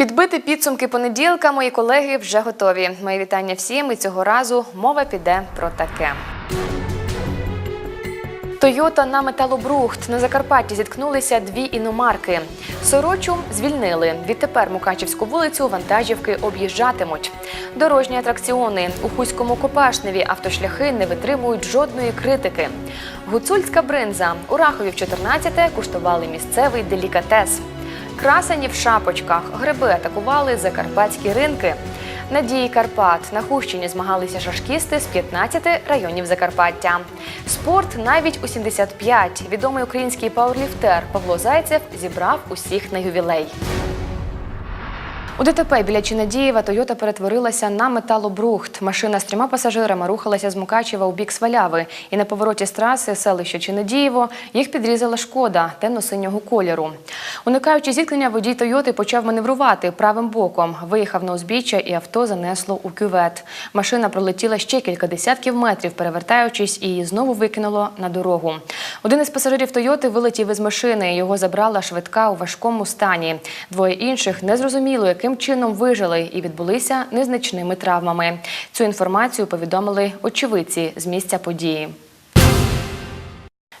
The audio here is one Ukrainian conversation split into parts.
Підбити підсумки понеділка мої колеги вже готові. Мої вітання всім. І цього разу мова піде про таке. Тойота на металобрухт на Закарпатті зіткнулися дві іномарки. Сорочу звільнили. Відтепер Мукачівську вулицю вантажівки об'їжджатимуть. Дорожні атракціони у Хуському Копашневі автошляхи не витримують жодної критики. Гуцульська бринза у Рахові в 14-те куштували місцевий делікатес. Красені в шапочках гриби атакували закарпатські ринки. Надії Карпат на Хущині змагалися шашкісти з 15 районів Закарпаття. Спорт навіть у 75. Відомий український пауерліфтер Павло Зайцев зібрав усіх на ювілей. У ДТП біля Чинадієва Тойота перетворилася на металобрухт. Машина з трьома пасажирами рухалася з Мукачева у бік Сваляви. І на повороті з траси селище Чинадієво їх підрізала шкода темно-синього кольору. Уникаючи зіткнення, водій Тойоти почав маневрувати правим боком. Виїхав на узбіччя і авто занесло у кювет. Машина пролетіла ще кілька десятків метрів, перевертаючись, і її знову викинуло на дорогу. Один із пасажирів Тойоти вилетів із машини. Його забрала швидка у важкому стані. Двоє інших незрозуміло, яким чином вижили і відбулися незначними травмами. Цю інформацію повідомили очевидці з місця події.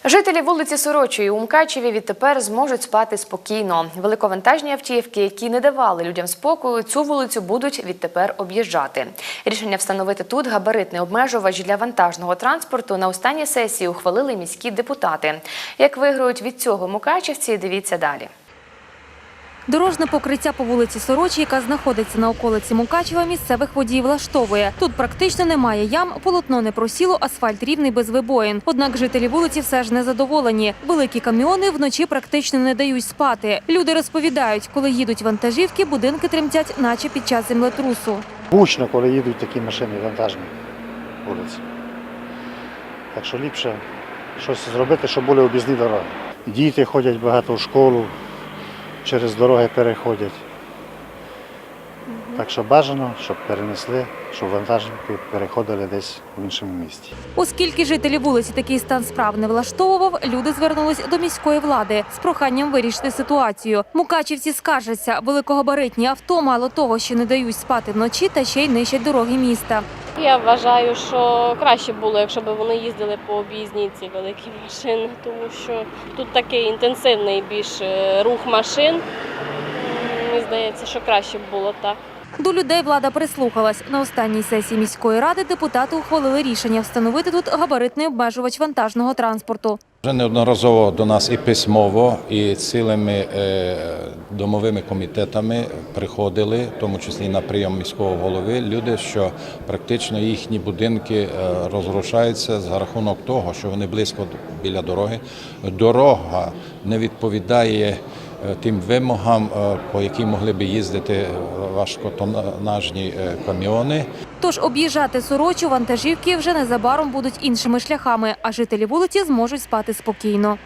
Жителі вулиці Сорочої у Мкачеві відтепер зможуть спати спокійно. Великовантажні автівки, які не давали людям спокою, цю вулицю будуть відтепер об'їжджати. Рішення встановити тут габаритний обмежувач для вантажного транспорту на останній сесії ухвалили міські депутати. Як виграють від цього мукачівці, дивіться далі. Дорожне покриття по вулиці Сорочій, яка знаходиться на околиці Мукачева, місцевих водіїв влаштовує. Тут практично немає ям, полотно не просіло, асфальт рівний без вибоїн. Однак жителі вулиці все ж незадоволені. Великі каміони вночі практично не дають спати. Люди розповідають, коли їдуть вантажівки, будинки тремтять, наче під час землетрусу. Гучно, коли їдуть такі машини вантажні вулиці. Так що ліпше щось зробити, щоб були об'їзні дороги. Діти ходять багато в школу, через дороги переходять. Так що бажано, щоб перенесли, щоб вантажники переходили десь в іншому місті. Оскільки жителі вулиці такий стан справ не влаштовував, люди звернулись до міської влади з проханням вирішити ситуацію. Мукачівці скаржаться, великогабаритні авто мало того, що не дають спати вночі, та ще й нищать дороги міста. Я вважаю, що краще було, якщо б вони їздили по об'їзні ці великі машини, тому що тут такий інтенсивний більш е, рух машин. Мені здається, що краще б було так. До людей влада прислухалась. На останній сесії міської ради депутати ухвалили рішення встановити тут габаритний обмежувач вантажного транспорту. Вже неодноразово до нас і письмово, і цілими е, домовими комітетами приходили, в тому числі на прийом міського голови, люди, що практично їхні будинки е, розрушаються за рахунок того, що вони близько біля дороги. Дорога не відповідає е, тим вимогам, по яким могли би їздити важкотонажні е, каміони. Тож об'їжджати сорочу вантажівки вже незабаром будуть іншими шляхами, а жителі вулиці зможуть спати спокійно.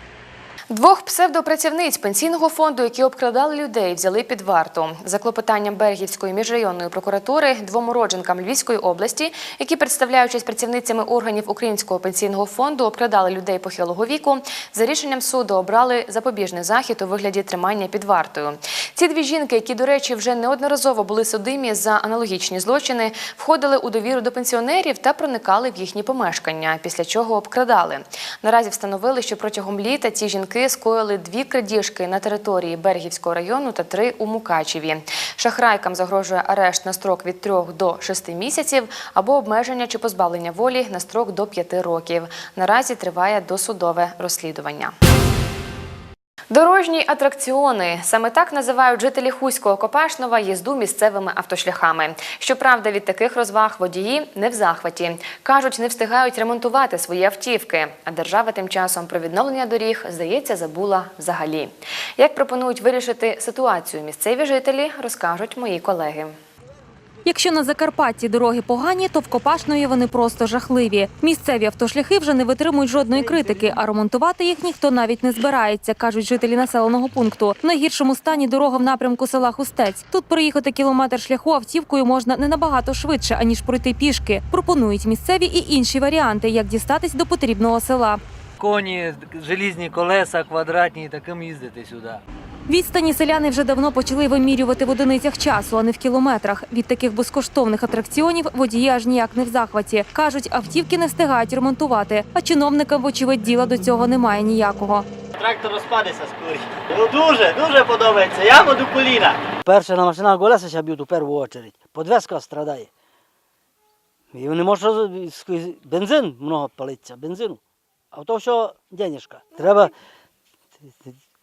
Двох псевдопрацівниць пенсійного фонду, які обкрадали людей, взяли під варту. За клопотанням Бергівської міжрайонної прокуратури двом уродженкам Львівської області, які представляючись працівницями органів Українського пенсійного фонду, обкрадали людей похилого віку. За рішенням суду обрали запобіжний захід у вигляді тримання під вартою. Ці дві жінки, які, до речі, вже неодноразово були судимі за аналогічні злочини, входили у довіру до пенсіонерів та проникали в їхні помешкання, після чого обкрадали. Наразі встановили, що протягом літа ці жінки скоїли дві крадіжки на території Бергівського району та три у Мукачеві. Шахрайкам загрожує арешт на строк від 3 до 6 місяців або обмеження чи позбавлення волі на строк до 5 років. Наразі триває досудове розслідування. Дорожні атракціони саме так називають жителі Хуського Копашнова їзду місцевими автошляхами. Щоправда, від таких розваг водії не в захваті. кажуть, не встигають ремонтувати свої автівки. А держава тим часом про відновлення доріг, здається, забула взагалі. Як пропонують вирішити ситуацію місцеві жителі, розкажуть мої колеги. Якщо на Закарпатті дороги погані, то в Копашної вони просто жахливі. Місцеві автошляхи вже не витримують жодної критики, а ремонтувати їх ніхто навіть не збирається, кажуть жителі населеного пункту. В найгіршому стані дорога в напрямку села Хустець. Тут проїхати кілометр шляху автівкою можна не набагато швидше, аніж пройти пішки. Пропонують місцеві і інші варіанти, як дістатись до потрібного села. Коні, желізні колеса, квадратні, таким їздити сюди. Відстані селяни вже давно почали вимірювати в одиницях часу, а не в кілометрах. Від таких безкоштовних атракціонів водії аж ніяк не в захваті. Кажуть, автівки не встигають ремонтувати, а чиновникам, вочевидь, діла до цього немає ніякого. Трактор розпадеться скорі. Ну дуже, дуже подобається. Я буду коліна. Перше на машинах голесися б'ють у першу чергу. Подвеска страдає. І не може бензин много палиться, бензину. А то що денежка. Треба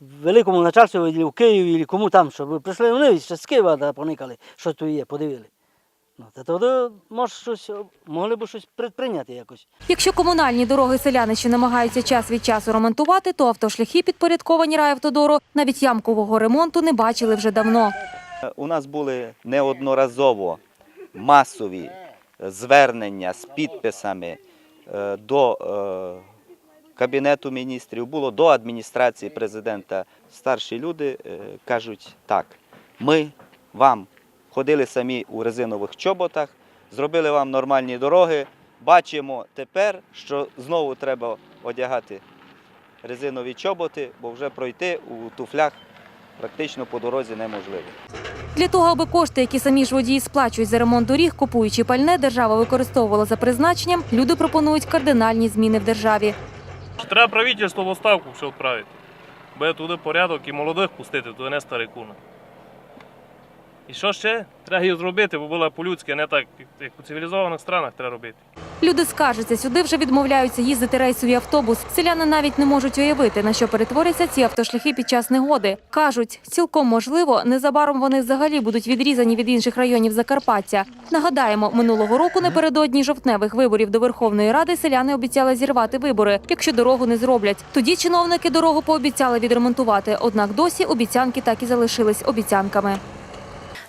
великому начальству в Києві, або кому там, щоб прийшли вони ще з Києва да, поникали, що тут є, подивили. Ну, та тоді може щось, могли б щось предприйняти якось. Якщо комунальні дороги селяни ще намагаються час від часу ремонтувати, то автошляхи, підпорядковані райавтодору, навіть ямкового ремонту не бачили вже давно. У нас були неодноразово масові звернення з підписами е, до е, Кабінету міністрів, було до адміністрації президента. Старші люди е, кажуть так, ми вам ходили самі у резинових чоботах, зробили вам нормальні дороги. Бачимо тепер, що знову треба одягати резинові чоботи, бо вже пройти у туфлях практично по дорозі неможливо. Для того, аби кошти, які самі ж водії сплачують за ремонт доріг, купуючи пальне, держава використовувала за призначенням, люди пропонують кардинальні зміни в державі. Треба правительство в отставку все відправити. Бо туди порядок і молодих пустити, туди не старикуна. І що ще? Треба її зробити, бо було по-людськи, не так, як у цивілізованих странах треба робити. Люди скаржаться, сюди вже відмовляються їздити рейсові автобус. Селяни навіть не можуть уявити, на що перетворяться ці автошляхи під час негоди. Кажуть, цілком можливо, незабаром вони взагалі будуть відрізані від інших районів Закарпаття. Нагадаємо, минулого року напередодні жовтневих виборів до Верховної Ради селяни обіцяли зірвати вибори, якщо дорогу не зроблять. Тоді чиновники дорогу пообіцяли відремонтувати, однак досі обіцянки так і залишились обіцянками.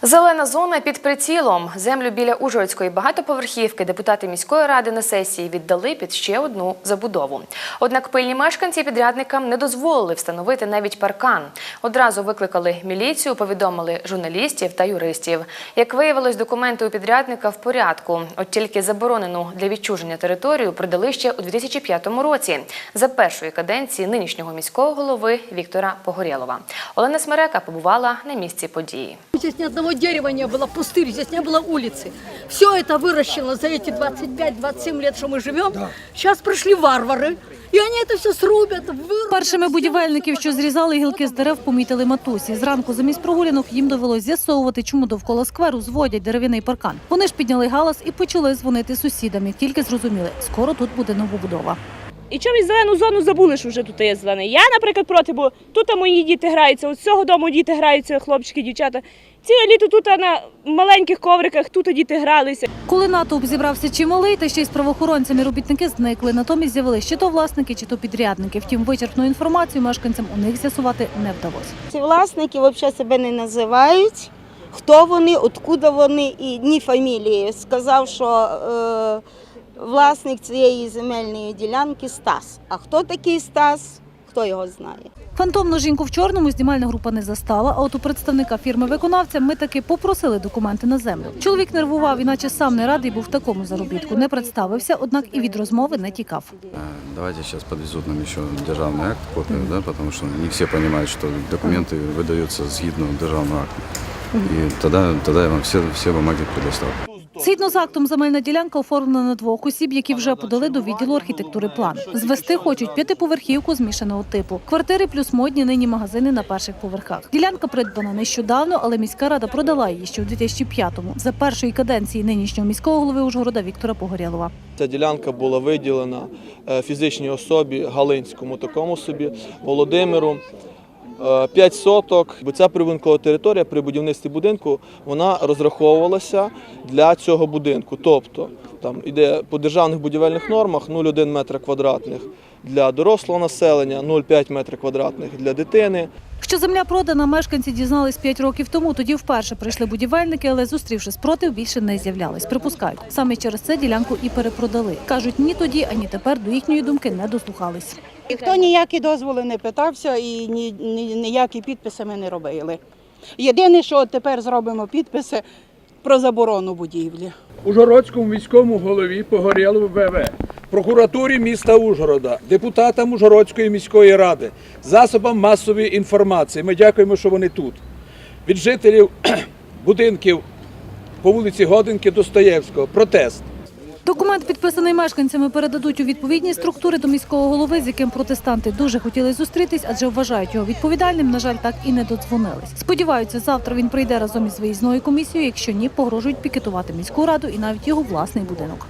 Зелена зона під прицілом. Землю біля Ужгородської багатоповерхівки депутати міської ради на сесії віддали під ще одну забудову. Однак пильні мешканці підрядникам не дозволили встановити навіть паркан. Одразу викликали міліцію, повідомили журналістів та юристів. Як виявилось, документи у підрядника в порядку. От тільки заборонену для відчуження територію продали ще у 2005 році за першої каденції нинішнього міського голови Віктора Погорєлова. Олена Смерека побувала на місці події. Ни одного дерева не было, пустырь, здесь не было улицы. Все это выращено за эти 25-27 лет, что мы живем. Сейчас пришли варвары, и они это все срубят, вырубят. Першими будівельників, що зрізали гілки з дерев, помітили матусі. Зранку замість прогулянок їм довелось з'ясовувати, чому довкола скверу зводять дерев'яний паркан. Вони ж підняли галас і почали дзвонити сусідам, як тільки зрозуміли, скоро тут буде новобудова. І чомусь зелену зону забули, що вже тут є зелений. Я, наприклад, проти, бо тут мої діти граються, от з цього дому діти граються, хлопчики, дівчата. Ціле літо тут на маленьких ковриках, тут діти гралися. Коли натовп зібрався чималий, та ще й з правоохоронцями робітники зникли. Натомість з'явилися чи то власники, чи то підрядники. Втім, вичерпну інформацію мешканцям у них з'ясувати не вдалося. Ці власники взагалі себе не називають. Хто вони, откуда вони і ні фамілії. Сказав, що е, власник цієї земельної ділянки Стас. А хто такий Стас? Хто його знає? Фантомну жінку в чорному знімальна група не застала. А от у представника фірми виконавця ми таки попросили документи на землю. Чоловік нервував, іначе сам не радий був такому заробітку. Не представився, однак і від розмови не тікав. Давайте сейчас подвезут нам еще державный акт, копию, да, потому что не все понимают, что документы выдаются згідно державного акту. И тогда, тогда я вам все, все бумаги предоставлю. Згідно з актом, земельна ділянка оформлена на двох осіб, які вже подали до відділу архітектури план. Звести хочуть п'ятиповерхівку змішаного типу. Квартири плюс модні нині магазини на перших поверхах. Ділянка придбана нещодавно, але міська рада продала її ще у 2005-му за першої каденції нинішнього міського голови Ужгорода Віктора Погорєлова. Ця ділянка була виділена е, фізичній особі Галинському, такому собі Володимиру. Е, 5 соток, бо ця прибудинкова територія при будівництві будинку вона розраховувалася для цього будинку. Тобто там іде по державних будівельних нормах 0,1 метра квадратних для дорослого населення, 0,5 метра квадратних для дитини. Що земля продана, мешканці дізнались 5 років тому. Тоді вперше прийшли будівельники, але зустрівши спротив, більше не з'являлись. Припускають, саме через це ділянку і перепродали. кажуть, ні тоді, ані тепер до їхньої думки не дослухались. Ніхто ніякі дозволи не питався і ні, ні, ніякі підписи ми не робили. Єдине, що тепер зробимо підписи про заборону будівлі. Ужгородському міському голові Погорєлову ВВ прокуратурі міста Ужгорода, депутатам Ужгородської міської ради, засобам масової інформації. Ми дякуємо, що вони тут. Від жителів будинків по вулиці Годинки Достоєвського. Протест. Документ, підписаний мешканцями, передадуть у відповідні структури до міського голови, з яким протестанти дуже хотіли зустрітись, адже вважають його відповідальним. На жаль, так і не додзвонились. Сподіваються, завтра він прийде разом із виїзною комісією. Якщо ні, погрожують пікетувати міську раду і навіть його власний будинок.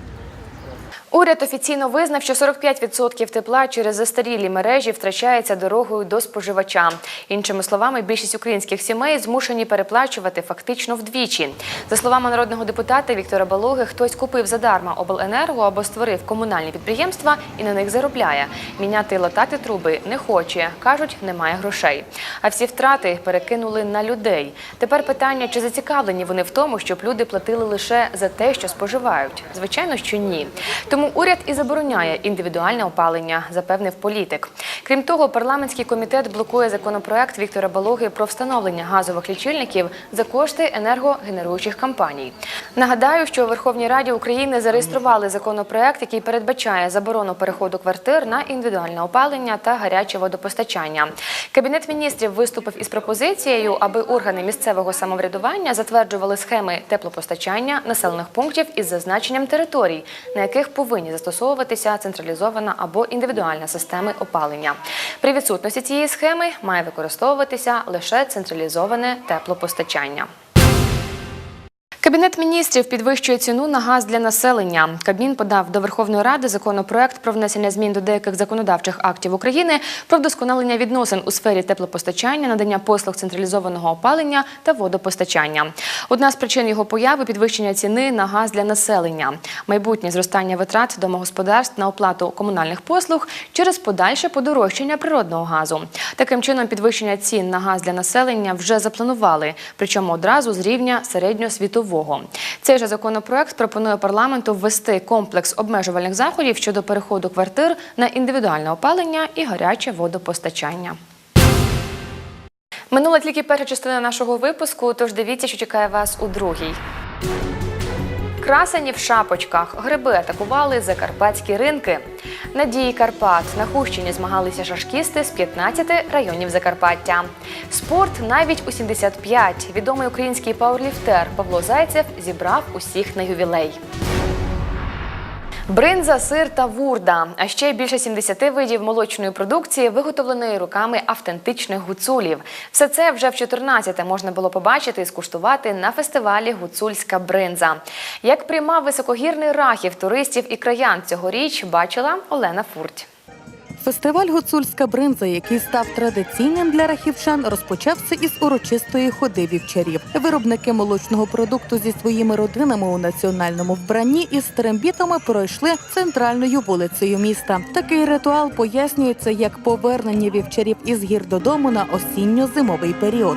Уряд офіційно визнав, що 45% тепла через застарілі мережі втрачається дорогою до споживача. Іншими словами, більшість українських сімей змушені переплачувати фактично вдвічі. За словами народного депутата Віктора Балоги, хтось купив задарма обленерго або створив комунальні підприємства і на них заробляє. Міняти латати труби не хоче. кажуть, немає грошей. А всі втрати перекинули на людей. Тепер питання, чи зацікавлені вони в тому, щоб люди платили лише за те, що споживають? Звичайно, що ні. Тому уряд і забороняє індивідуальне опалення, запевнив політик. Крім того, парламентський комітет блокує законопроект Віктора Балоги про встановлення газових лічильників за кошти енергогенеруючих компаній. Нагадаю, що у Верховній Раді України зареєстрували законопроект, який передбачає заборону переходу квартир на індивідуальне опалення та гаряче водопостачання. Кабінет міністрів виступив із пропозицією, аби органи місцевого самоврядування затверджували схеми теплопостачання населених пунктів із зазначенням територій, на яких повинні застосовуватися централізована або індивідуальна системи опалення. При відсутності цієї схеми має використовуватися лише централізоване теплопостачання. Кабінет міністрів підвищує ціну на газ для населення. Кабмін подав до Верховної Ради законопроект про внесення змін до деяких законодавчих актів України про вдосконалення відносин у сфері теплопостачання, надання послуг централізованого опалення та водопостачання. Одна з причин його появи підвищення ціни на газ для населення, майбутнє зростання витрат домогосподарств на оплату комунальних послуг через подальше подорожчання природного газу. Таким чином, підвищення цін на газ для населення вже запланували, причому одразу з рівня середньосвітового. Цей же законопроект пропонує парламенту ввести комплекс обмежувальних заходів щодо переходу квартир на індивідуальне опалення і гаряче водопостачання. Минула тільки перша частина нашого випуску, тож дивіться, що чекає вас у другій. Красені в шапочках. Гриби атакували закарпатські ринки. Надії Карпат на Хущині змагалися шашкісти з 15 районів Закарпаття. Спорт навіть у 75. Відомий український пауерліфтер Павло Зайцев зібрав усіх на ювілей. Бринза, сир та вурда, а ще більше 70 видів молочної продукції, виготовленої руками автентичних гуцулів. Все це вже в 14-те можна було побачити і скуштувати на фестивалі Гуцульська бринза. Як приймав високогірний рахів туристів і краян цьогоріч, бачила Олена Фурть. Фестиваль Гуцульська бринза, який став традиційним для рахівчан, розпочався із урочистої ходи вівчарів. Виробники молочного продукту зі своїми родинами у національному вбранні із трембітами пройшли центральною вулицею міста. Такий ритуал пояснюється як повернення вівчарів із гір додому на осінньо-зимовий період.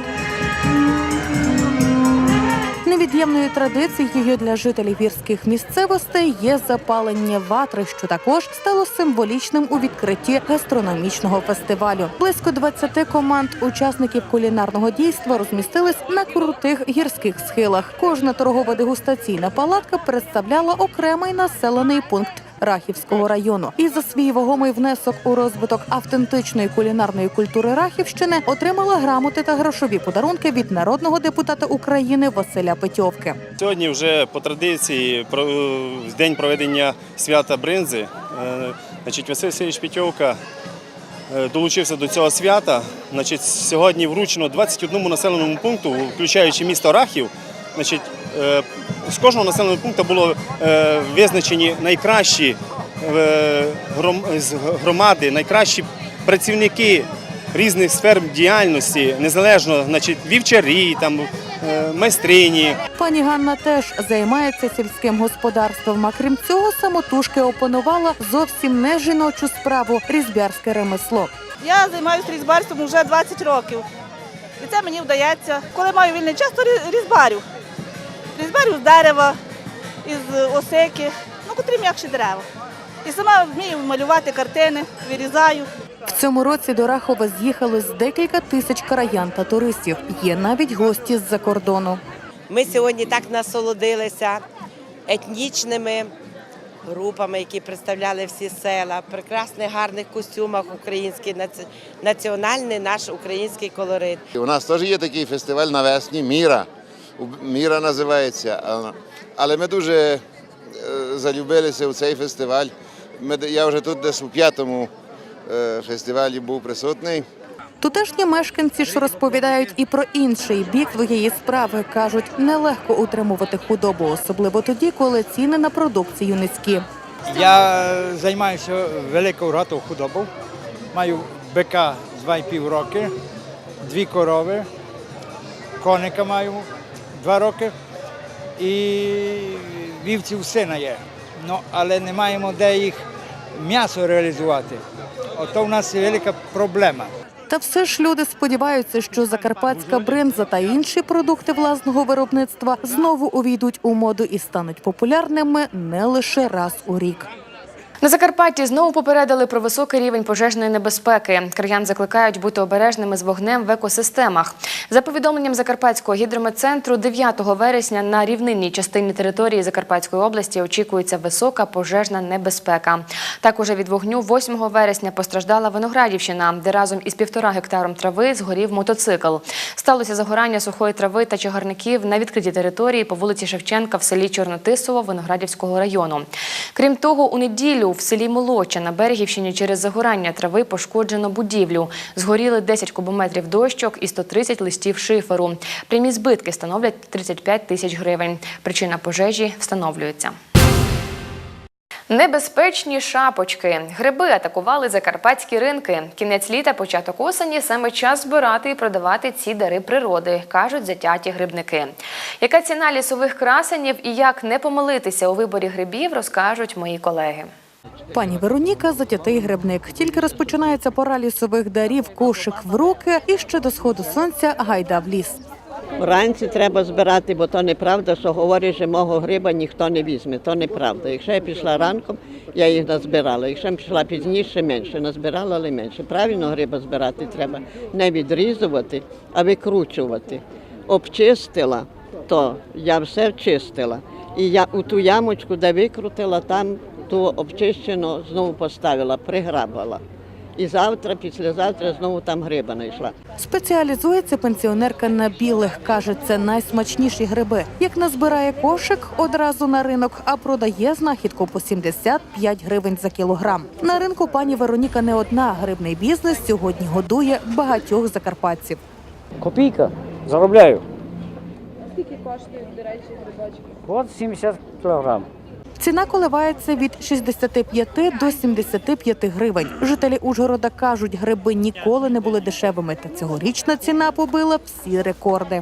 Невід'ємною традицією для жителів гірських місцевостей є запалення ватри, що також стало символічним у відкритті гастрономічного фестивалю. Близько 20 команд учасників кулінарного дійства розмістились на крутих гірських схилах. Кожна торгова дегустаційна палатка представляла окремий населений пункт. Рахівського району і за свій вагомий внесок у розвиток автентичної кулінарної культури Рахівщини отримала грамоти та грошові подарунки від народного депутата України Василя Петьовки. Сьогодні вже по традиції в день проведення свята бринзи. е, Значить, Василь Васильович Петьовка е, долучився до цього свята. Значить, сьогодні вручено 21 населеному пункту, включаючи місто Рахів. Значить, е, з кожного населеного пункту було е, визначені найкращі е, гром- громади, найкращі працівники різних сфер діяльності, незалежно, значить, вівчарі, там, майстрині. Пані Ганна теж займається сільським господарством. А крім цього, самотужки опанувала зовсім не жіночу справу різбярське ремесло. Я займаюся різьбарством вже 20 років. І це мені вдається. Коли маю вільний час, то різьбарю. Різьбарю з дерева, із осики, ну котрі м'якші дерева. І сама вмію малювати картини, вирізаю. В цьому році до Рахова з'їхалось декілька тисяч краян та туристів. Є навіть гості з-за кордону. Ми сьогодні так насолодилися етнічними групами, які представляли всі села, в прекрасних гарних костюмах українських, наці- національний наш український колорит. У нас теж є такий фестиваль навесні Міра. Міра називається. Але ми дуже е, залюбилися у цей фестиваль. Я вже тут десь у п'ятому е, фестивалі був присутній. Тутешні мешканці ж розповідають і про інший бік своєї справи. кажуть, нелегко утримувати худобу, особливо тоді, коли ціни на продукцію низькі. Я займаюся великою рогатою худобою. Маю бика 2,5 роки, дві корови, коника маю 2 роки і вівців сина є. Ну, але не маємо де їх м'ясо реалізувати. Ото в нас велика проблема. Та все ж люди сподіваються, що закарпатська бринза та інші продукти власного виробництва знову увійдуть у моду і стануть популярними не лише раз у рік. На Закарпатті знову попередили про високий рівень пожежної небезпеки. Краян закликають бути обережними з вогнем в екосистемах. За повідомленням Закарпатського гідрометцентру, 9 вересня на рівнинній частині території Закарпатської області очікується висока пожежна небезпека. Також від вогню 8 вересня постраждала Виноградівщина, де разом із півтора гектаром трави згорів мотоцикл. Сталося загорання сухої трави та чагарників на відкритій території по вулиці Шевченка в селі Чорнотисово Виноградівського району. Крім того, у неділю в селі Молоча на Берегівщині через загорання трави пошкоджено будівлю. Згоріли 10 кубометрів дощок і 130 листів шиферу. Прямі збитки становлять 35 тисяч гривень. Причина пожежі встановлюється. Небезпечні шапочки. Гриби атакували закарпатські ринки. Кінець літа, початок осені саме час збирати і продавати ці дари природи, кажуть затяті грибники. Яка ціна лісових красенів і як не помилитися у виборі грибів, розкажуть мої колеги. Пані Вероніка затятий грибник. Тільки розпочинається пора лісових дарів, кошик в руки і ще до сходу сонця гайда в ліс. Вранці треба збирати, бо то неправда, що говорять, що мого гриба ніхто не візьме. То неправда. Якщо я пішла ранком, я їх назбирала. Якщо я пішла пізніше, менше назбирала, але менше. Правильно гриба збирати треба не відрізувати, а викручувати. Обчистила, то я все вчистила. І я у ту ямочку, де викрутила, там ту обчищену знову поставила, приграбала. І завтра, післязавтра знову там гриба знайшла. Спеціалізується пенсіонерка на білих. каже, це найсмачніші гриби. Як назбирає кошик одразу на ринок, а продає знахідку по 75 гривень за кілограм. На ринку пані Вероніка не одна. Грибний бізнес сьогодні годує багатьох закарпатців. Копійка. Заробляю. Скільки коштують, до речі, грибочки? От 70 кілограм. Ціна коливається від 65 до 75 гривень. Жителі Ужгорода кажуть, гриби ніколи не були дешевими. Та цьогорічна ціна побила всі рекорди.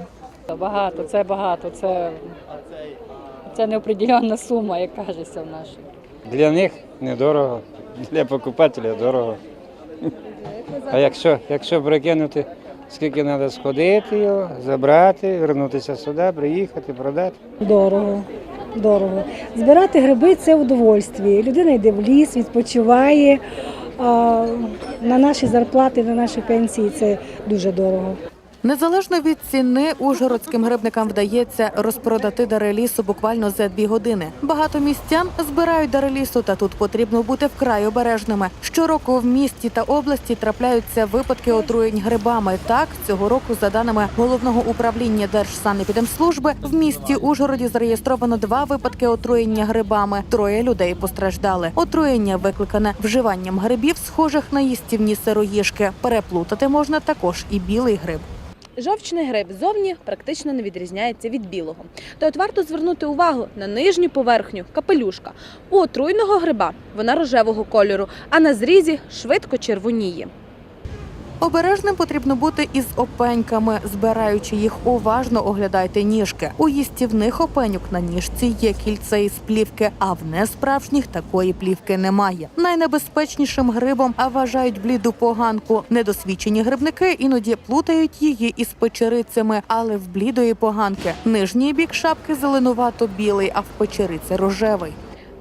Багато, це багато. Це, це неопределенна сума, як кажеться в нашій. Для них недорого, для покупателя дорого. А якщо, якщо прикинути, скільки треба сходити його, забрати, вернутися сюди, приїхати, продати. Дорого. Дорого. Збирати гриби це удовольствие. Людина йде в ліс, відпочиває. На наші зарплати, на наші пенсії це дуже дорого. Незалежно від ціни, ужгородським грибникам вдається розпродати дари лісу буквально за дві години. Багато містян збирають дари лісу, та тут потрібно бути вкрай обережними. Щороку в місті та області трапляються випадки отруєнь грибами. Так, цього року, за даними головного управління Держсанепідемслужби, в місті Ужгороді зареєстровано два випадки отруєння грибами. Троє людей постраждали. Отруєння викликане вживанням грибів, схожих на їстівні сироїжки. Переплутати можна також і білий гриб. Жовчний гриб зовні практично не відрізняється від білого. То от варто звернути увагу на нижню поверхню капелюшка. У отруйного гриба вона рожевого кольору, а на зрізі швидко червоніє. Обережним потрібно бути із опеньками. Збираючи їх, уважно оглядайте ніжки. У їстівних опеньок на ніжці є кільце із плівки, а в несправжніх такої плівки немає. Найнебезпечнішим грибом вважають бліду поганку. Недосвідчені грибники іноді плутають її із печерицями, але в блідої поганки нижній бік шапки зеленувато білий, а в печериці рожевий.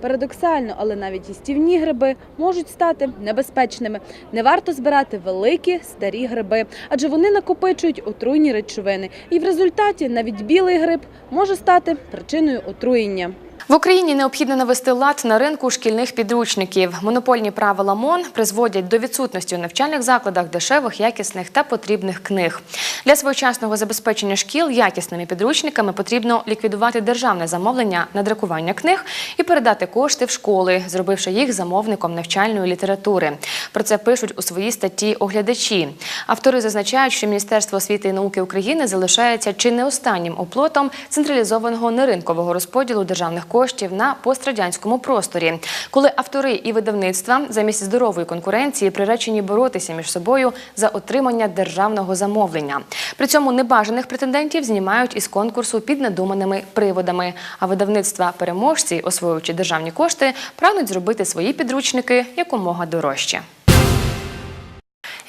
Парадоксально, але навіть їстівні гриби можуть стати небезпечними. Не варто збирати великі старі гриби, адже вони накопичують отруйні речовини. І в результаті навіть білий гриб може стати причиною отруєння. В Україні необхідно навести лад на ринку шкільних підручників. Монопольні правила МОН призводять до відсутності у навчальних закладах дешевих, якісних та потрібних книг. Для своєчасного забезпечення шкіл якісними підручниками потрібно ліквідувати державне замовлення на друкування книг і передати кошти в школи, зробивши їх замовником навчальної літератури. Про це пишуть у своїй статті оглядачі. Автори зазначають, що Міністерство освіти і науки України залишається чи не останнім оплотом централізованого неринкового розподілу державних коштів на пострадянському просторі, коли автори і видавництва замість здорової конкуренції приречені боротися між собою за отримання державного замовлення. При цьому небажаних претендентів знімають із конкурсу під надуманими приводами. А видавництва переможці, освоюючи державні кошти, прагнуть зробити свої підручники якомога дорожче.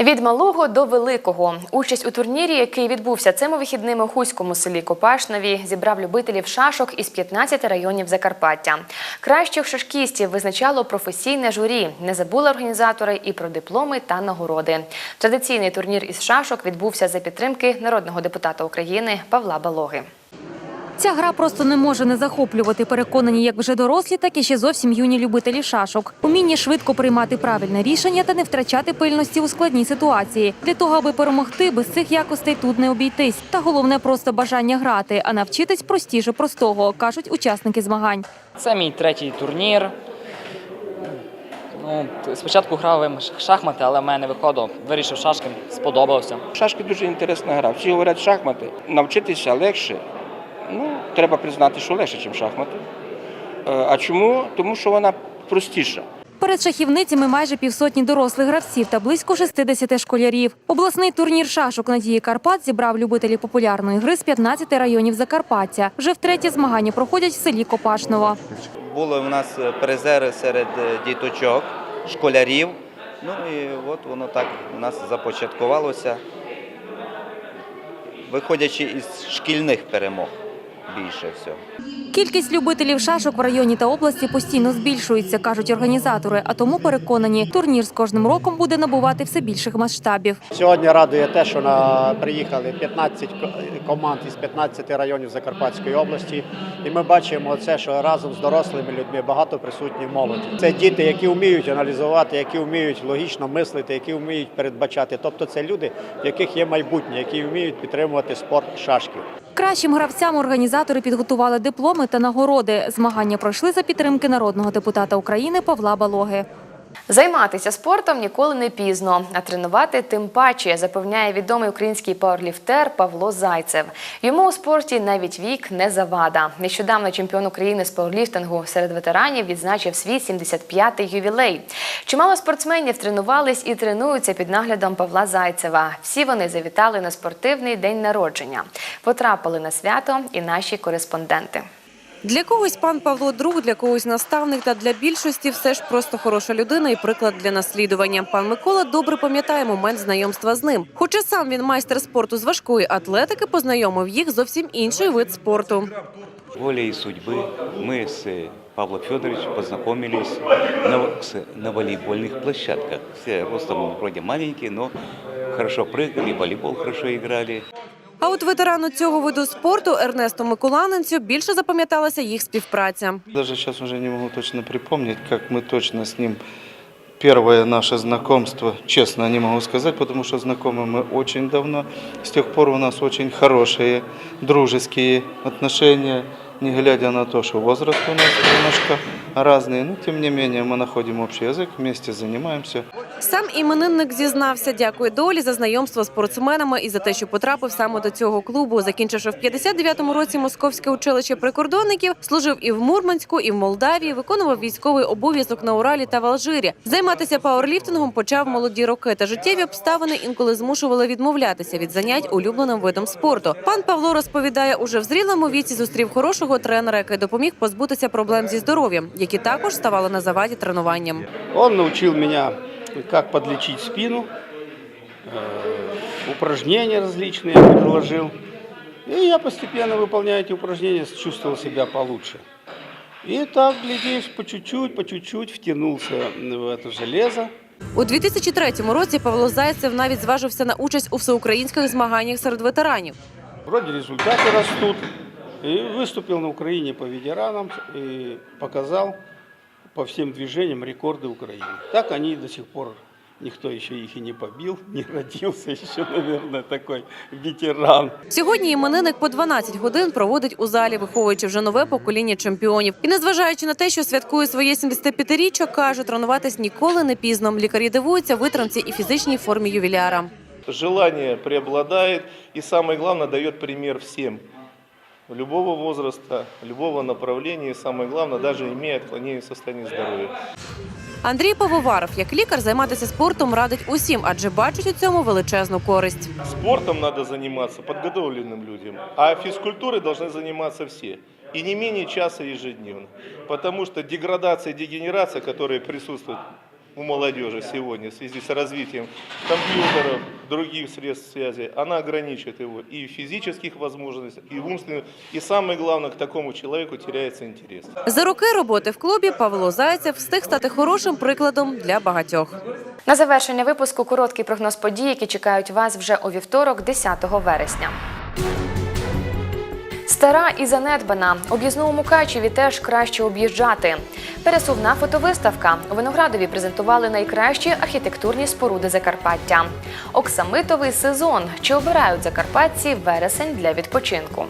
Від малого до великого участь у турнірі, який відбувся цими вихідними у Хуському селі Копашнові, зібрав любителів шашок із 15 районів Закарпаття. Кращих шашкістів визначало професійне журі. Не забули організатори і про дипломи та нагороди. Традиційний турнір із шашок відбувся за підтримки народного депутата України Павла Балоги. Ця гра просто не може не захоплювати. Переконані як вже дорослі, так і ще зовсім юні любителі шашок. Уміння швидко приймати правильне рішення та не втрачати пильності у складній ситуації. Для того, аби перемогти, без цих якостей тут не обійтись. Та головне просто бажання грати, а навчитись простіше простого, кажуть учасники змагань. Це мій третій турнір. Ну, спочатку грав в шахмати, але в мене не виходило. Вирішив шашки, сподобався. Шашки дуже інтересна гра. Всі говорять шахмати. Навчитися легше. Ну, треба признати, що легше, ніж шахмати. Е, А чому? Тому що вона простіша. Перед шахівницями майже півсотні дорослих гравців та близько 60 школярів. Обласний турнір шашок Надії Карпат зібрав любителів популярної гри з 15 районів Закарпаття. Вже втретє змагання проходять в селі Копашново. Були у нас призери серед е, діточок, школярів. Ну і от воно так у нас започаткувалося, виходячи із шкільних перемог більше всього. Кількість любителів шашок в районі та області постійно збільшується, кажуть організатори. А тому переконані, турнір з кожним роком буде набувати все більших масштабів. Сьогодні радує те, що на приїхали 15 команд із 15 районів Закарпатської області, і ми бачимо це, що разом з дорослими людьми багато присутні молоді. Це діти, які вміють аналізувати, які вміють логічно мислити, які вміють передбачати. Тобто це люди, в яких є майбутнє, які вміють підтримувати спорт шашків. Кращим гравцям організатори підготували дипломи та нагороди. Змагання пройшли за підтримки народного депутата України Павла Балоги. Займатися спортом ніколи не пізно, а тренувати тим паче, запевняє відомий український пауерліфтер Павло Зайцев. Йому у спорті навіть вік не завада. Нещодавно чемпіон України з пауерліфтингу серед ветеранів відзначив свій 75-й ювілей. Чимало спортсменів тренувались і тренуються під наглядом Павла Зайцева. Всі вони завітали на спортивний день народження. Потрапили на свято і наші кореспонденти. Для когось пан Павло друг, для когось наставник, та для більшості все ж просто хороша людина і приклад для наслідування. Пан Микола добре пам'ятає момент знайомства з ним. Хоча сам він майстер спорту з важкої атлетики, познайомив їх зовсім інший вид спорту. Волей судьбы мы с э, Павлом Федоровичем познакомились на, с- на волейбольных площадках. Все ростом вроде маленькие, но хорошо прыгали, волейбол хорошо играли. А от ветерану цього виду спорту Ернесту Миколаненцю більше запам'яталася їх співпраця. Даже сейчас уже не могу точно припомнить, как мы точно с ним первое наше знакомство, честно не могу сказать, потому что знакомы мы очень давно. С тех пор у нас очень хорошие дружеские отношения, не глядя на то, что возраст у нас немножко разный, но тем не менее мы находим общий язык, вместе занимаемся. Сам іменинник зізнався, дякує долі за знайомство з спортсменами і за те, що потрапив саме до цього клубу. Закінчивши в 59-му році Московське училище прикордонників, служив і в Мурманську, і в Молдавії, виконував військовий обов'язок на Уралі та в Алжирі. Займатися пауерліфтингом почав в молоді роки, та життєві обставини інколи змушували відмовлятися від занять улюбленим видом спорту. Пан Павло розповідає, уже в зрілому віці зустрів хорошого тренера, який допоміг позбутися проблем зі здоров'ям, які також ставали на заваді тренуванням. Он научил меня, как подлечить спину, э, упражнения различные предложил. И я постепенно, выполняя эти упражнения, чувствовал себя получше. И так, глядишь, по чуть-чуть, по чуть-чуть втянулся в это железо. У 2003 році Павло Зайцев навіть зважився на участь у всеукраїнських змаганнях серед ветеранів. Вроде результаты растут, И выступил на Украине по ветеранам и показал по всем движениям рекорды Украины. Так они до сих пор, никто еще их и не побил, не родился еще, наверное, такой ветеран. Сьогодні іменинник по 12 годин проводить у залі, виховуючи вже нове покоління чемпіонів. І незважаючи на те, що святкує своє 75-річчя, каже, тренуватись ніколи не пізно. Лікарі дивуються витримці і фізичній формі ювіляра. Желание преобладает и самое главное дает пример всем. Любого возраста, любого направления, и самое главное, даже имея отклонение в состоянии здоровья. Андрій Пивоваров, як лікар, займатися спортом радить усім, адже бачить у цьому величезну користь. Спортом надо заниматься подготовленным людям, а физкультурой должны заниматься все. И не менее часа ежедневно. Потому что деградация и дегенерация, которые присутствуют у молодежи сегодня в связи с развитием компьютеров, других средств связи, она ограничивает его и в физических возможностях, и в умственных. И самое главное, к такому человеку теряется интерес. За роки роботи в клубі Павло Зайцев встиг стати хорошим прикладом для багатьох. На завершення випуску короткий прогноз подій, які чекають вас вже у вівторок, 10 вересня. Стара і занедбана. Об'їзну у Мукачеві теж краще об'їжджати. Пересувна фотовиставка. У Виноградові презентували найкращі архітектурні споруди Закарпаття. Оксамитовий сезон. Чи обирають закарпатці вересень для відпочинку?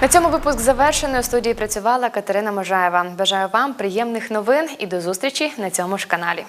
На цьому випуск завершено. У студії працювала Катерина Можаєва. Бажаю вам приємних новин і до зустрічі на цьому ж каналі.